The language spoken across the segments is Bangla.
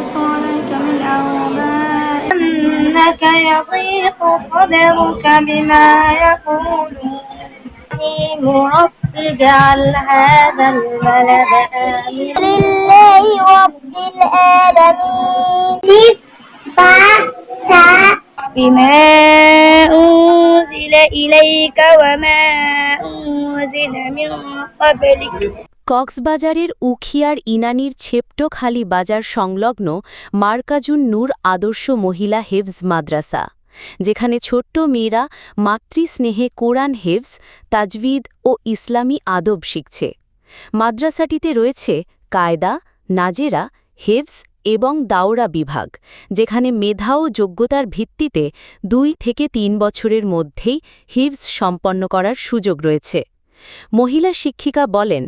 أوصالك من آبائك أنك يضيق صدرك بما يقولون. رب اجعل هذا البلد آمنا. لله رب العالمين. بما أنزل إليك وما أنزل من قبلك. কক্সবাজারের উখিয়ার ইনানির ছেপটোখালী বাজার সংলগ্ন মার্কাজুন নূর আদর্শ মহিলা হেফজ মাদ্রাসা, যেখানে ছোট্ট মেয়েরা মাতৃস্নেহে কোরআন হেফজ তাজভিদ ও ইসলামী আদব শিখছে। মাদ্রাসাটিতে রয়েছে কায়দা, নাজেরা, হেফজ এবং দাওরা বিভাগ, যেখানে মেধা ও যোগ্যতার ভিত্তিতে দুই থেকে তিন বছরের মধ্যেই হিফজ সম্পন্ন করার সুযোগ রয়েছে। মহিলা শিক্ষিকা বলেন,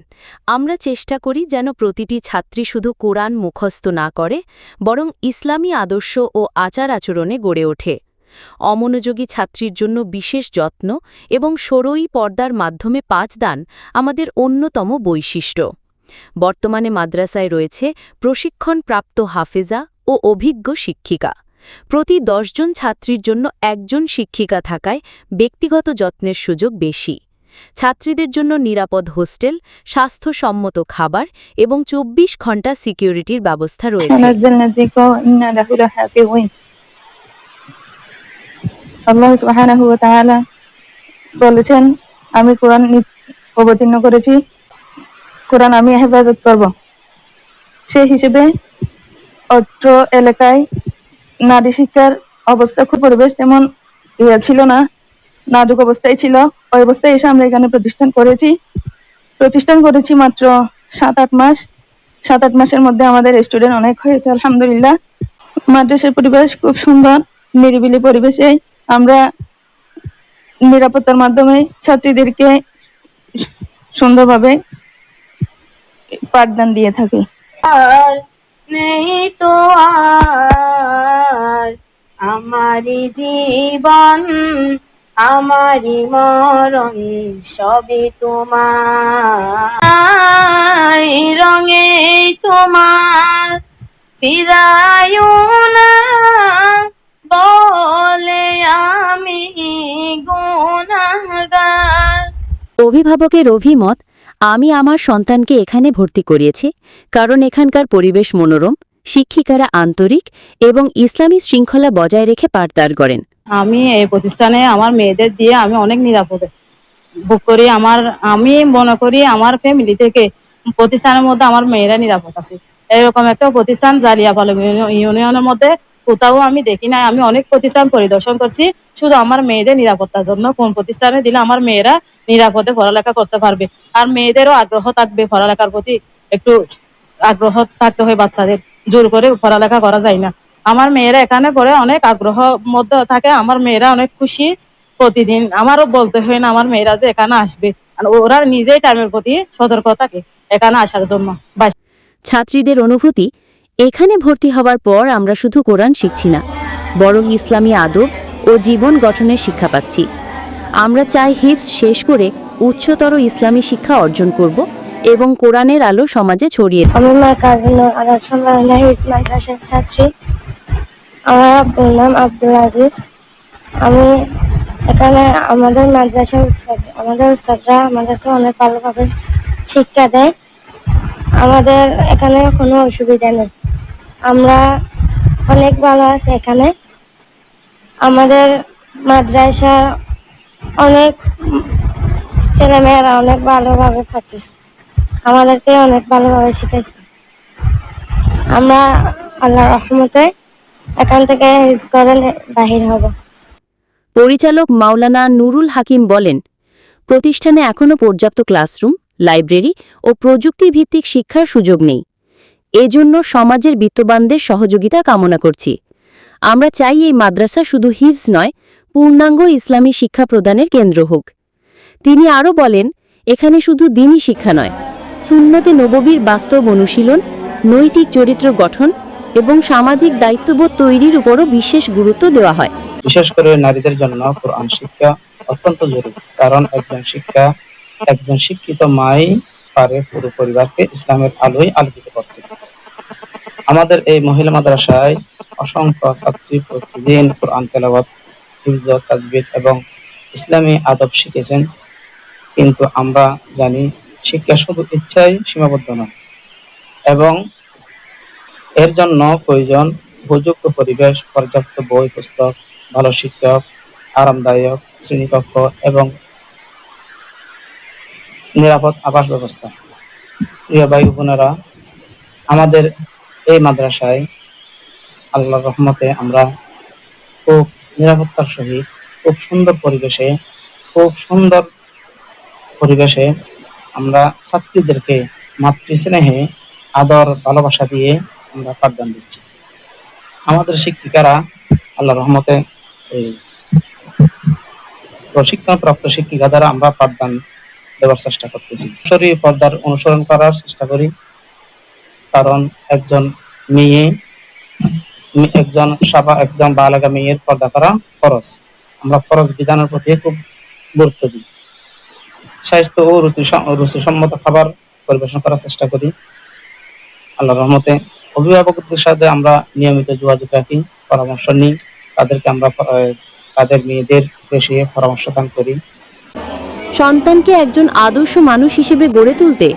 আমরা চেষ্টা করি যেন প্রতিটি ছাত্রী শুধু কোরআন মুখস্থ না করে, বরং ইসলামী আদর্শ ও আচার আচরণে গড়ে ওঠে। অমনোযোগী ছাত্রীর জন্য বিশেষ যত্ন এবং সরই পর্দার মাধ্যমে পাঁচদান আমাদের অন্যতম বৈশিষ্ট্য। বর্তমানে মাদ্রাসায় রয়েছে প্রশিক্ষণপ্রাপ্ত হাফেজা ও অভিজ্ঞ শিক্ষিকা। প্রতি দশজন ছাত্রীর জন্য একজন শিক্ষিকা থাকায় ব্যক্তিগত যত্নের সুযোগ বেশি। ছাত্রীদের জন্য নিরাপদ হোস্টেল, স্বাস্থ্যসম্মত খাবার এবং ২৪ ঘণ্টা সিকিউরিটির ব্যবস্থা রয়েছে। বলেছেন, আমি কোরআন অবতীর্ণ করেছি। কোরআন আমি হেফাজত করব। সেই হিসেবে অত্র এলাকায় নারী শিক্ষার অবস্থা খুব পরিবেশ তেমন ইয়ে ছিল না, নাজুক অবস্থায় ছিল। ওই অবস্থায় এসে আমরা এখানে প্রতিষ্ঠান করেছি। প্রতিষ্ঠান করেছি মাত্র সাত আট মাস। সাত আট মাসের মধ্যে আমাদের স্টুডেন্ট অনেক হয়েছে, আলহামদুলিল্লাহ। মাদ্রাসার পরিবেশ খুব সুন্দর, নিরিবিলি পরিবেশে। আমরা নিরাপত্তার মাধ্যমে ছাত্রীদেরকে সুন্দরভাবে পাঠদান দিয়ে থাকি। নেই তো আর আমারি জীবন আমারি মরণ সবে তোমার। রঙে তোমার ফিরায়ও না, বলে আমি গুনাহগার অভিভাবকের অভিমত, আমি আমার সন্তানকে এখানে ভর্তি করিয়েছি, কারণ এখানকার পরিবেশ মনোরম, শিক্ষিকারা আন্তরিক এবং ইসলামী শৃঙ্খলা বজায় রেখে পাঠদার করেন। আমি এই প্রতিষ্ঠানে আমার মেয়েদের দিয়ে আমি অনেক নিরাপদে বুক করি। আমার, আমি মনে করি আমার ফ্যামিলি থেকে প্রতিষ্ঠানের মধ্যে আমার মেয়েরা নিরাপদ আছে। এরকম একটা প্রতিষ্ঠান জালিয়াপালং ইউনি- ইউনিয়নের মধ্যে কোথাও আমি দেখি নাই। আমি অনেক প্রতিষ্ঠান পরিদর্শন করছি। শুধু আমার মেয়েদের নিরাপত্তার জন্য কোন প্রতিষ্ঠানে দিলে আমার মেয়েরা নিরাপদে পড়ালেখা করতে পারবে। আর মেয়েদেরও আগ্রহ থাকবে পড়ালেখার প্রতি। একটু আগ্রহ থাকতে হয় বাচ্চাদের। জোর করে পড়ালেখা করা যায় না। আমার মেয়েরা এখানে পড়ে অনেক আগ্রহ মধ্যে থাকে আমার মেয়েরা অনেক খুশি প্রতিদিন আমারও বলতে হয় না আমার মেয়েরা যে এখানে আসবে ওরা নিজেই টাইমের প্রতি সতর্ক থাকে এখানে আসার জন্য ছাত্রীদের অনুভূতি এখানে ভর্তি হওয়ার পর আমরা শুধু কোরআন শিখছি না বরং ইসলামী আদব ও জীবন গঠনের শিক্ষা পাচ্ছি আমরা চাই হিফস শেষ করে উচ্চতর ইসলামী শিক্ষা অর্জন করব এবং কোরআনের আলো সমাজে ছড়িয়ে আমি মা কাজিন আদর্শ মাদ্রাসার ছাত্রী আমার আব্বুর নাম আব্দুল আজিজ। আমি এখানে আমাদের মাদ্রাসার উস্তাদ- আমাদের উস্তাদরা আমাদেরকে অনেক ভালোভাবে শিক্ষা দেয়। আমাদের এখানে কোনো অসুবিধা নেই। আমরা অনেক ভালো আছি এখানে। আমাদের মাদ্রাসা অনেক ছেলেমেয়েরা অনেক ভালোভাবে থাকে। আমাদেরকে অনেক ভালোভাবে শিখেছে আমরা আল্লাহ রহমতে এখান থেকে হিফজ বাহির হব। পরিচালক মাওলানা নুরুল হাকিম বলেন, প্রতিষ্ঠানে এখনও পর্যাপ্ত ক্লাসরুম, লাইব্রেরি ও প্রযুক্তিভিত্তিক শিক্ষার সুযোগ নেই। এজন্য সমাজের বিত্তবানদের সহযোগিতা কামনা করছি। আমরা চাই এই মাদ্রাসা শুধু হিফজ নয়, পূর্ণাঙ্গ ইসলামী শিক্ষা প্রদানের কেন্দ্র হোক। তিনি আরও বলেন, এখানে শুধু দিনই শিক্ষা নয়, সুন্নতে নববীর বাস্তব অনুশীলন, নৈতিক চরিত্র গঠন এবং সামাজিক দায়িত্ববোধ তৈরির উপরও বিশেষ গুরুত্ব দেওয়া হয়। বিশেষ করে নারীদের জন্য কোরআন শিক্ষা অত্যন্ত জরুরি, কারণ একজন শিক্ষা, একজন শিক্ষিত মাই পারে পুরো পরিবারকে ইসলামের আলোয় আলোকিত করতে। আমাদের এই মহিলা মাদ্রাসায় অসংখ্য ছাত্রী প্রতিদিন কোরআন তেলাওয়াত, হিফজ তাজবিদ এবং ইসলামী আদব শিখেছেন। কিন্তু আমরা জানি, শিক্ষা শুধু ইচ্ছাই সীমাবদ্ধ নয়, এবং এর জন্য প্রয়োজন উপযুক্ত পরিবেশ, পর্যাপ্ত বই পুস্তক, ভালো শিক্ষক, আরামদায়ক শ্রেণীকক্ষ এবং নিরাপদ আবাস ব্যবস্থা। প্রিয় ভাই বোনেরা, আমাদের এই মাদ্রাসায় আল্লাহর রহমতে আমরা খুব নিরাপত্তার সহিত, খুব সুন্দর পরিবেশে, খুব সুন্দর পরিবেশে আমরা ছাত্রীদেরকে মাতৃস্নেহে, আদর, ভালোবাসা দিয়ে আমরা পাঠদান দিচ্ছি। আমাদের শিক্ষিকারা আল্লাহ রহমতে এই প্রশিক্ষণপ্রাপ্ত শিক্ষিকা দ্বারা আমরা পাঠদান দেওয়ার চেষ্টা করতেছি। শরীর পর্দার অনুসরণ করার চেষ্টা করি। কারণ একজন মেয়ে, একজন সাবা, একজন বালাগা মেয়ের পর্দা করা ফরজ। আমরা ফরজ বিধানের প্রতি খুব গুরুত্ব দিই। স্বাস্থ্য ও রুচি রুচিসম্মত খাবার পরিবেশন করার চেষ্টা করি। আল্লাহ রহমতে অভিভাবকদের সাথে আমরা নিয়মিত যোগাযোগ রাখি, পরামর্শ নিই। তাদেরকে আমরা তাদের মেয়েদের বেশি পরামর্শ দান করি। সন্তানকে একজন আদর্শ মানুষ হিসেবে গড়ে তুলতে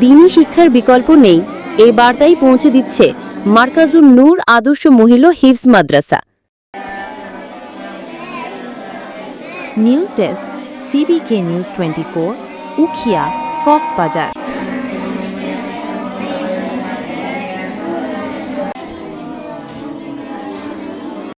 দিনী শিক্ষার বিকল্প নেই। এই বার্তাই পৌঁছে দিচ্ছে মার্কাজুন নূর আদর্শ মহিলা হিফজ মাদ্রাসা। News desk, CBK news twenty four, Ukhiya, Cox's Bazar.